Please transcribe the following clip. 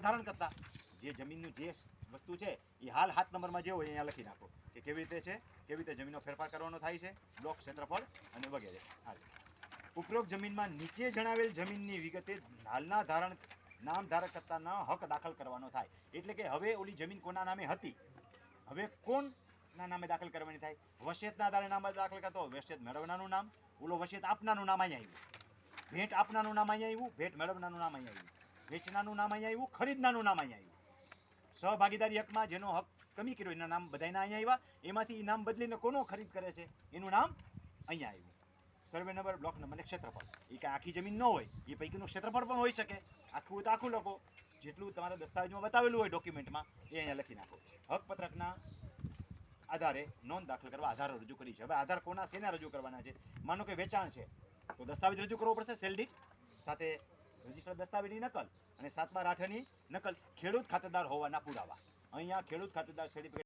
ધારણ કરતા જે જમીનનું જે વસ્તુ છે, એ હાલ હાથ નંબરમાં જે હોય અહીંયા લખી નાખો કે કેવી રીતે છે, કેવી રીતે જમીનનો ફેરફાર કરવાનો થાય છે, બ્લોક, ક્ષેત્રફળ અને વગેરે. હાલ. ઉપરોક્ત જમીનમાં નીચે જણાવેલ જમીનની વિગતે હાલના ધારણ, નામ ધારક કરતાના હક દાખલ કરવાનો થાય. એટલે કે હવે ઓલી જમીન કોના નામે હતી? હવે કોણના નામે દાખલ કરવાની થાય? વસિયતના આધારે નામ દાખલ કરતો, વસિયત મેળવનારનું નામ. ઓલો વસિયત આપનાનું નામ અહીંયા આવ્યું. ભેટ આપનાનું નામ અહીંયા આવ્યું, ભેટ મેળવનાનું નામ અહીંયા આવ્યું. વેચનાનું નામ અહીંયા આવ્યું, ખરીદનાનું નામ અહીંયા આવ્યું. સહભાગીદારી હકમાં જેનો હક કમી કર્યો, એના નામ બધાયના અહીંયા આવ્યા. એમાંથી એ નામ બદલીને કોનો ખરીદ કરે છે, એનું નામ અહીંયા આવ્યું. સર્વે નંબર બ્લોક નંબર અને ક્ષેત્રફળ. એ કાંઈ આખી જમીન ન હોય એ પૈકીનું ક્ષેત્રફળ પણ હોઈ શકે. આખું તો આખું લખો. જેટલું તમારા દસ્તાવેજમાં બતાવેલું હોય ડોક્યુમેન્ટમાં, એ અહીંયા લખી નાખો. હક પત્રકના આધારે નોંધ દાખલ કરવા આધારો રજૂ કરી છે. હવે આધાર કોના, શેના રજૂ કરવાના છે? માનો કે વેચાણ છે. તો દસ્તાવેજ રજૂ કરવો પડશે, સેલ ડીટ સાથે રજિસ્ટર દસ્તાવેજની નકલ અને સાતમા રાઠની નકલ ખેડૂત ખાતેદાર હોવાના પુરાવા. અહીંયા ખેડૂત ખાતેદાર સર્ટિફિકેટ